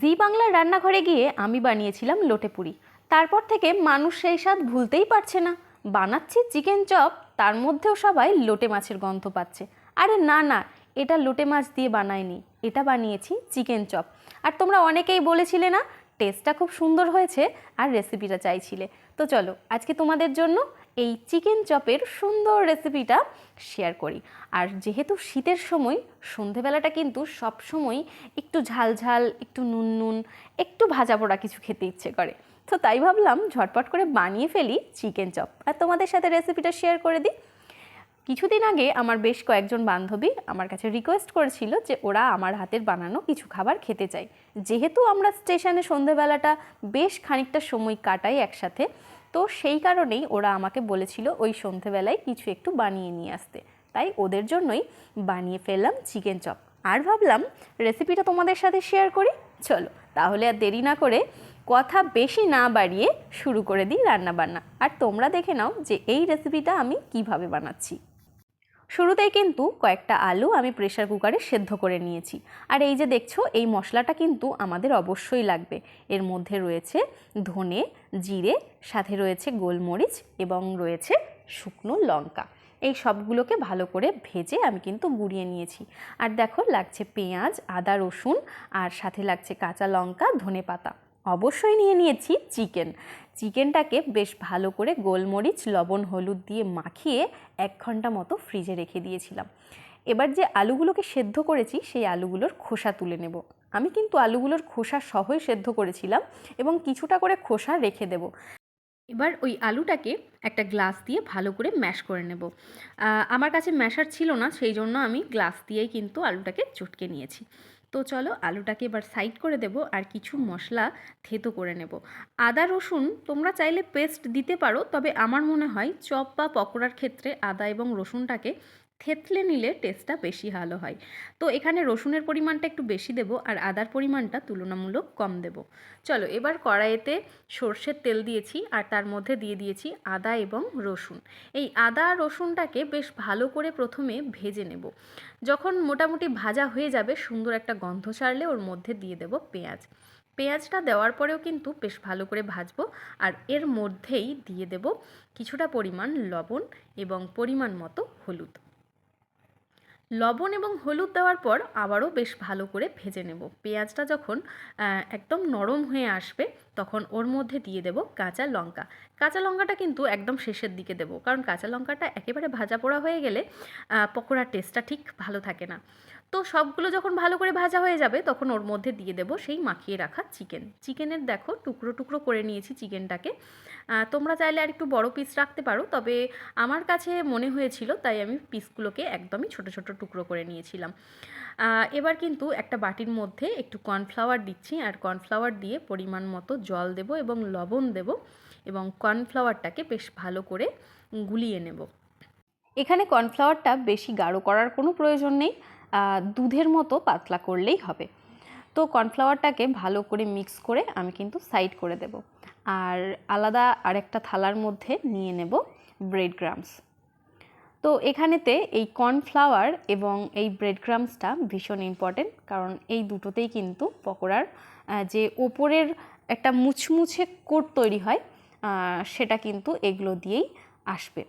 জি বাংলার রান্নাঘরে গিয়ে আমি বানিয়েছিলাম লোটে পুরি। তারপর থেকে মানুষ সেই স্বাদ ভুলতেই পারছে না। বানাচ্ছি চিকেন চপ, তার মধ্যেও সবাই লোটে মাছের গন্ধ পাচ্ছে। আরে না না, এটা লোটে মাছ দিয়ে বানায়নি এটা বানিয়েছি চিকেন চপ। আর তোমরা অনেকেই বলেছিলে না টেস্টটা খুব সুন্দর হয়েছে আর রেসিপিটা চাইছিলে। তো চলো, আজকে তোমাদের জন্য এই চিকেন চপের সুন্দর রেসিপিটা শেয়ার করি। আর যেহেতু শীতের সময়, সন্ধেবেলাটা কিন্তু সব সময় একটু ঝাল ঝাল, একটু নুন নুন, একটু ভাজা পোড়া কিছু খেতে ইচ্ছে করে। তো তাই ভাবলাম ঝটপট করে বানিয়ে ফেলি চিকেন চপ। আর তোমাদের সাথে রেসিপিটা শেয়ার করে দিই। কিছুদিন আগে আমার বেশ কয়েকজন বান্ধবী আমার কাছে রিকোয়েস্ট করেছিল যে ওরা আমার হাতের বানানো কিছু খাবার খেতে চায়। যেহেতু আমরা স্টেশনে সন্ধেবেলাটা বেশ খানিকটা সময় কাটাই একসাথে তো সেই কারণেই ওরা আমাকে বলেছিল ওই সন্ধেবেলায় কিছু একটু বানিয়ে নিয়ে আসতে। তাই ওদের জন্যই বানিয়ে ফেললাম চিকেন চপ। আর ভাবলাম রেসিপিটা তোমাদের সাথে শেয়ার করি। চলো, তাহলে আর দেরি না করে কথা বেশি না বাড়িয়ে শুরু করে দিই রান্নাবান্না। আর তোমরা দেখে নাও যে এই রেসিপিটা আমি কীভাবে বানাচ্ছি। শুরুতেই কিন্তু কয়েকটা আলু আমি প্রেশার কুকারে সেদ্ধ করে নিয়েছি। আর এই যে দেখছ, এই মশলাটা কিন্তু আমাদের অবশ্যই লাগবে। এর মধ্যে রয়েছে ধনে, জিরে, সাথে রয়েছে গোলমরিচ এবং রয়েছে শুকনো লঙ্কা। এই সবগুলোকে ভালো করে ভেজে আমি কিন্তু গুঁড়িয়ে নিয়েছি। আর দেখো, লাগছে পেঁয়াজ, আদা, রসুন আর সাথে লাগছে কাঁচা লঙ্কা, ধনে পাতা। অবশ্যই নিয়ে নিয়েছি চিকেন। চিকেনটাকে বেশ ভালো করে গোলমরিচ, লবণ, হলুদ দিয়ে মাখিয়ে এক ঘণ্টা মতো ফ্রিজে রেখে দিয়েছিলাম। এবার যে আলুগুলোকে সেদ্ধ করেছি, সেই আলুগুলোর খোসা তুলে নেব। আমি কিন্তু আলুগুলোর খোসা সহই সেদ্ধ করেছিলাম এবং কিছুটা করে খোসা রেখে দেব। এবার ওই আলুটাকে একটা গ্লাস দিয়ে ভালো করে ম্যাশ করে নেব। আমার কাছে ম্যাশার ছিল না, সেই জন্য আমি গ্লাস দিয়েই কিন্তু আলুটাকে চটকে নিয়েছি। তো চলো আলুটাকে এবার সাইড করে দেব আর কিছু মশলা থেতো করে নেব। আদা, রসুন তোমরা চাইলে পেস্ট দিতে পারো, তবে আমার মনে হয় চপ বা পকোড়ার ক্ষেত্রে আদা এবং রসুনটাকে থেতলে নিলে টেস্টটা বেশি ভালো হয়। তো এখানে রসুনের পরিমাণটা একটু বেশি দেব আর আদার পরিমাণটা তুলনামূলক কম দেব। চলো এবার কড়াইতে সর্ষের তেল দিয়েছি আর তার মধ্যে দিয়ে দিয়েছি আদা এবং রসুন। এই আদা রসুনটাকে বেশ ভালো করে প্রথমে ভেজে নেব। যখন মোটামুটি ভাজা হয়ে যাবে সুন্দর একটা গন্ধ ছাড়লে ওর মধ্যে দিয়ে দেব পেঁয়াজ। পেঁয়াজটা দেওয়ার পরেও কিন্তু বেশ ভালো করে ভাজবো আর এর মধ্যেই দিয়ে দেব কিছুটা পরিমাণ লবণ এবং পরিমাণ মতো হলুদ। লবণ এবং হলুদ দেওয়ার পর আবারও বেশ ভালো করে ভেজে নেব। পেঁয়াজটা যখন একদম নরম হয়ে আসবে, তখন ওর মধ্যে দিয়ে দেব কাঁচা লঙ্কা। কাঁচা লঙ্কাটা কিন্তু একদম শেষের দিকে দেব, কারণ কাঁচা লঙ্কাটা একেবারে ভাজা পোড়া হয়ে গেলে পকোড়ার টেস্টটা ঠিক ভালো থাকে না। তো সবগুলো যখন ভালো করে ভাজা হয়ে যাবে, তখন ওর মধ্যে দিয়ে দেব সেই মাখিয়ে রাখা চিকেন। চিকেনের দেখো, টুকরো টুকরো করে নিয়েছি চিকেনটাকে। তোমরা চাইলে আর একটু বড় পিস রাখতে পারো, তবে আমার কাছে মনে হয়েছিল, তাই আমি পিসগুলোকে একদমই ছোট ছোট টুকরো করে নিয়েছিলাম। এবার কিন্তু একটা বাটির মধ্যে একটু কর্নফ্লাওয়ার দিচ্ছি, আর কর্নফ্লাওয়ার দিয়ে পরিমাণ মতো জল দেব এবং লবণ দেব এবং কর্নফ্লাওয়ারটাকে বেশ ভালো করে গুলিয়ে নেব। এখানে কর্নফ্লাওয়ারটা বেশি গাঢ় করার কোনো প্রয়োজন নেই। দুধের মতো পাতলা করলেই হবে। তো কর্নফ্লাওয়ারটাকে ভালো করে মিক্স করে আমি কিন্তু সাইড করে দেব। আর আলাদা আরেকটা থালার মধ্যে নিয়ে নেব ব্রেড গ্রামস তো এখানেতে এই কর্নফ্লাওয়ার এবং এই ব্রেড ক্রামসটা ভীষণ ইম্পর্টেন্ট কারণ এই দুটোতেই কিন্তু পকোড়ার যে ওপরের একটা মুছমুছে কোট তৈরি হয় সেটা কিন্তু এগুলো দিয়েই আসবে।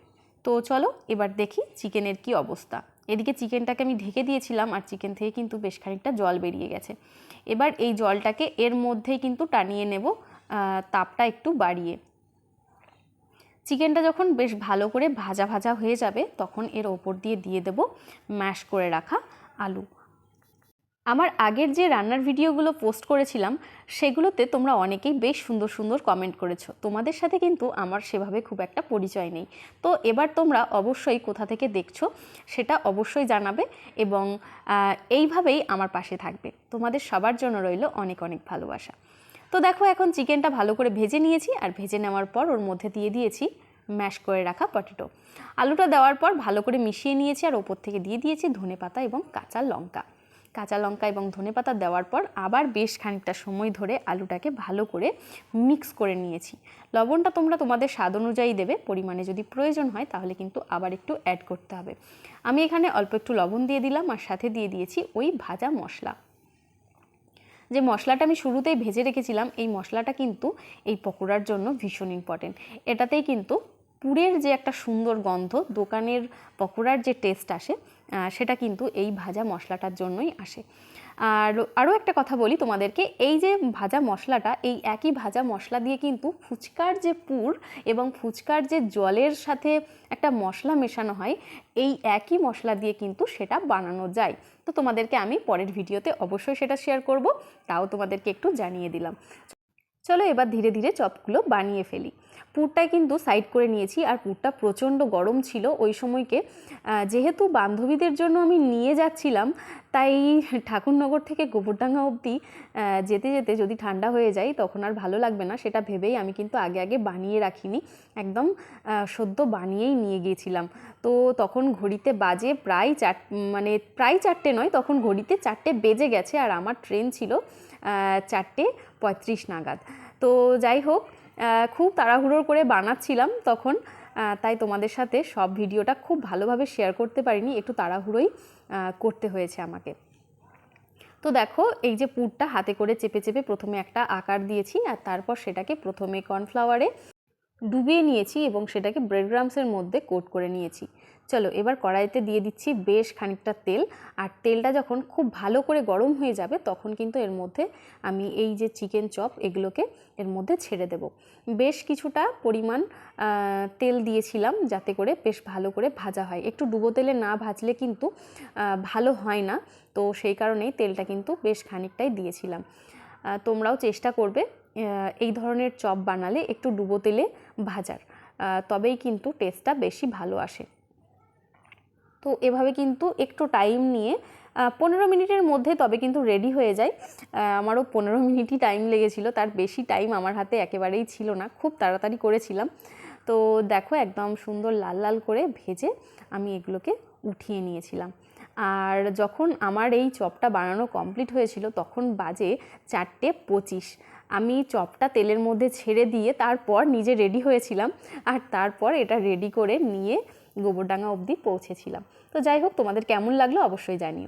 তো চলো এবার দেখি চিকেনের কি অবস্থা। এদিকে চিকেনটাকে আমি ঢেকে দিয়েছিলাম আর চিকেন থেকে কিন্তু বেশ খানিকটা জল বেরিয়ে গেছে। এবার এই জলটাকে এর মধ্যেই কিন্তু টানিয়ে নেব তাপটা একটু বাড়িয়ে। চিকেনটা যখন বেশ ভালো করে ভাজা ভাজা হয়ে যাবে, তখন এর ওপর দিয়ে দিয়ে দেব ম্যাশ করে রাখা আলু। আমার আগের যে রান্নার ভিডিওগুলো পোস্ট করেছিলাম, সেগুলোতে তোমরা অনেকেই বেশ সুন্দর সুন্দর কমেন্ট করেছ। তোমাদের সাথে কিন্তু আমার সেভাবে খুব একটা পরিচয় নেই। তো এবার তোমরা অবশ্যই কোথা থেকে দেখছ, সেটা অবশ্যই জানাবে এবং এইভাবেই আমার পাশে থাকবে। তোমাদের সবার জন্য রইল অনেক অনেক ভালোবাসা। তো দেখো, এখন চিকেনটা ভালো করে ভেজে নিয়েছি আর ভেজে নেওয়ার পর ওর মধ্যে দিয়ে দিয়েছি ম্যাশ করে রাখা পটেটো আলুটা দেওয়ার পর ভালো করে মিশিয়ে নিয়েছি আর ওপর থেকে দিয়ে দিয়েছি ধনে পাতা এবং কাঁচা লঙ্কা। কাঁচা লঙ্কা এবং ধনে পাতা দেওয়ার পর আবার বেশ খানিকটা সময় ধরে আলুটাকে ভালো করে মিক্স করে নিয়েছি। লবণটা তোমরা তোমাদের স্বাদ অনুযায়ী দেবে, পরিমাণে যদি প্রয়োজন হয় তাহলে কিন্তু আবার একটু অ্যাড করতে হবে। আমি এখানে অল্প একটু লবণ দিয়ে দিলাম আর সাথে দিয়ে দিয়েছি ওই ভাজা মশলা। যে মশলাটা আমি শুরুতেই ভেজে রেখেছিলাম, এই মশলাটা কিন্তু এই পকোড়ার জন্য ভীষণ ইম্পর্টেন্ট এটাতেই কিন্তু পুরের যে একটা সুন্দর গন্ধ, দোকানের পকোড়ার যে টেস্ট আসে সেটা কিন্তু এই ভাজা মশলাটার জন্যই আসে। আর আরও একটা কথা বলি তোমাদেরকে, এই যে ভাজা মশলাটা, এই একই ভাজা মশলা দিয়ে কিন্তু ফুচকার যে পুর এবং ফুচকার যে জলের সাথে একটা মশলা মেশানো হয়, এই একই মশলা দিয়ে কিন্তু সেটা বানানো যায়। তো তোমাদেরকে আমি পরের ভিডিওতে অবশ্যই সেটা শেয়ার করব, তাও তোমাদেরকে একটু জানিয়ে দিলাম। চলো এবার ধীরে ধীরে চপগুলো বানিয়ে ফেলি। পুরটাই কিন্তু সাইড করে নিয়েছি আর পুরটা প্রচণ্ড গরম ছিল ওই সময়কে। যেহেতু বান্ধবীদের জন্য আমি নিয়ে যাচ্ছিলাম, তাই ঠাকুরনগর থেকে গোবরডাঙ্গা অবধি যেতে যেতে যদি ঠান্ডা হয়ে যায় তখন আর ভালো লাগবে না, সেটা ভেবেই আমি কিন্তু আগে আগে বানিয়ে রাখিনি। একদম সদ্য বানিয়েই নিয়ে গিয়েছিলাম। তো তখন ঘড়িতে বাজে প্রায় চার মানে প্রায় চারটে নয়, তখন ঘড়িতে চারটে বেজে গেছে আর আমার ট্রেন ছিল। চারটে পঁয়ত্রিশ নাগাদ। তো যাই হোক খুব তাড়াহুড়োর করে বানাচ্ছিলাম তখন তাই তোমাদের সাথে সব ভিডিওটা খুব ভালোভাবে শেয়ার করতে পারিনি, একটু তাড়াহুড়োই করতে হয়েছে আমাকে। তো দেখো, এই যে পুরটা হাতে করে চেপে চেপে প্রথমে একটা আকার দিয়েছি, আর তারপর সেটাকে প্রথমে কর্নফ্লাওয়ারে ডুবিয়ে নিয়েছি এবং সেটাকে ব্রেড গ্রামসের মধ্যে কোট করে নিয়েছি। চলো এবার কড়াইতে দিয়ে দিচ্ছি বেশ খানিকটা তেল। আর তেলটা যখন খুব ভালো করে গরম হয়ে যাবে, তখন কিন্তু এর মধ্যে আমি এই যে চিকেন চপ, এগুলোকে এর মধ্যে ছেড়ে দেব। বেশ কিছুটা পরিমাণ তেল দিয়েছিলাম যাতে করে বেশ ভালো করে ভাজা হয়। একটু ডুবো তেলে না ভাজলে কিন্তু ভালো হয় না। তো সেই কারণেই তেলটা কিন্তু বেশ খানিকটাই দিয়েছিলাম। তোমরাও চেষ্টা করবে এই ধরনের চপ বানালে একটু ডুবো তেলে ভাজার। তবেই কিন্তু টেস্টটা বেশি ভালো আসে। তো এভাবে কিন্তু একটু টাইম নিয়ে পনেরো মিনিটের মধ্যে তবে কিন্তু রেডি হয়ে যায়। আমারও পনেরো মিনিটই টাইম লেগেছিল, তার বেশি টাইম আমার হাতে একেবারেই ছিল না, খুব তাড়াতাড়ি করেছিলাম। তো দেখো একদম সুন্দর লাল লাল করে ভেজে আমি এগুলোকে উঠিয়ে নিয়েছিলাম। আর যখন আমার এই চপটা বানানো কমপ্লিট হয়েছিল, তখন বাজে চারটে পঁচিশ। আমি চপটা তেলের মধ্যে ছেড়ে দিয়ে তারপর নিজে রেডি হয়েছিলাম। আর তারপর এটা রেডি করে নিয়ে গোবরডাঙ্গা অবধি পৌঁছেছিলাম। তো যাই হোক তোমাদের কেমন লাগল অবশ্যই জানিও।